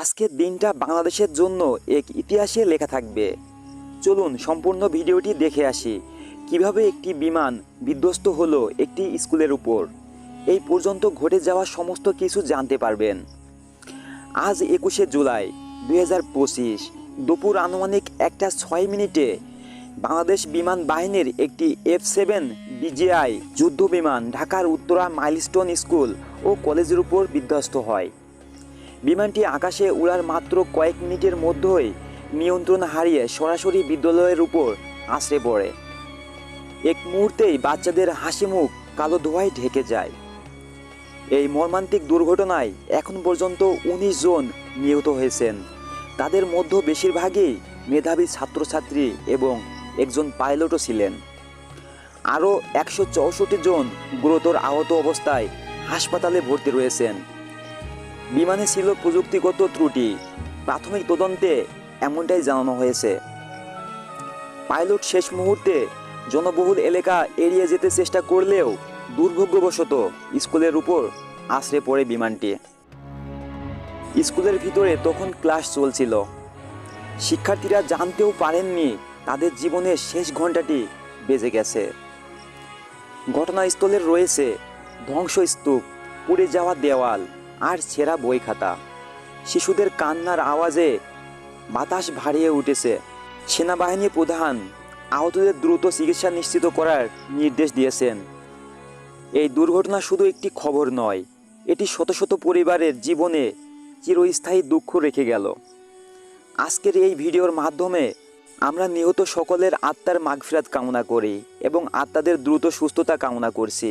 আজকের দিনটা বাংলাদেশের জন্য এক ইতিহাসে লেখা থাকবে। চলুন সম্পূর্ণ ভিডিওটি দেখে আসি। কীভাবে একটি বিমান বিধ্বস্ত হলো একটি স্কুলের উপর? এই পর্যন্ত ঘটে যাওয়া সমস্ত কিছু জানতে পারবেন। আজ একুশে জুলাই দুই হাজার পঁচিশ, দুপুর আনুমানিক একটা ছয় মিনিটে বাংলাদেশ বিমান বাহিনীর একটি এফ সেভেন বিজিআই যুদ্ধ বিমান ঢাকার উত্তরা মাইলস্টোন স্কুল ও কলেজের উপর বিধ্বস্ত হয়। বিমানটি আকাশে উড়ার মাত্র কয়েক মিনিটের মধ্যেই নিয়ন্ত্রণ হারিয়ে সরাসরি বিদ্যালয়ের উপর আশ্রে পড়ে। এক মুহূর্তেই বাচ্চাদের হাসি মুখ কালো ধোঁয়ায় ঢেকে যায়। এই মর্মান্তিক দুর্ঘটনায় এখন পর্যন্ত উনিশ জন নিহত হয়েছেন। তাদের মধ্যে বেশিরভাগই মেধাবী ছাত্রছাত্রী এবং একজন পাইলটও ছিলেন। আরও একশো চৌষট্টি জন গুরুতর আহত অবস্থায় হাসপাতালে ভর্তি রয়েছেন। বিমানে ছিল প্রযুক্তিগত ত্রুটি। প্রাথমিক তদন্তে এমনটাই জানানো হয়েছে। পাইলট শেষ মুহূর্তে জনবহুল এলাকা এড়িয়ে যেতে চেষ্টা করলেও দুর্ভাগ্যবশত স্কুলের উপর আশ্রে পড়ে বিমানটি। স্কুলের ভিতরে তখন ক্লাস চলছিল। শিক্ষার্থীরা জানতেও পারেননি তাদের জীবনের শেষ ঘন্টাটি বেজে গেছে। ঘটনাস্থলের রয়েছে ধ্বংসস্তূপ, পুড়ে যাওয়া দেওয়াল। আর ছেঁড়া বই খাতা। শিশুদের কান্নার আওয়াজে বাতাস ভারিয়ে উঠেছে। সেনাবাহিনী প্রধান আহতদের দ্রুত চিকিৎসা নিশ্চিত করার নির্দেশ দিয়েছেন। এই দুর্ঘটনা শুধু একটি খবর নয়, এটি শত শত পরিবারের জীবনে চিরস্থায়ী দুঃখ রেখে গেল। আজকের এই ভিডিওর মাধ্যমে আমরা নিহত সকলের আত্মার মাগফিরাত কামনা করি এবং আত্মাদের দ্রুত সুস্থতা কামনা করছি।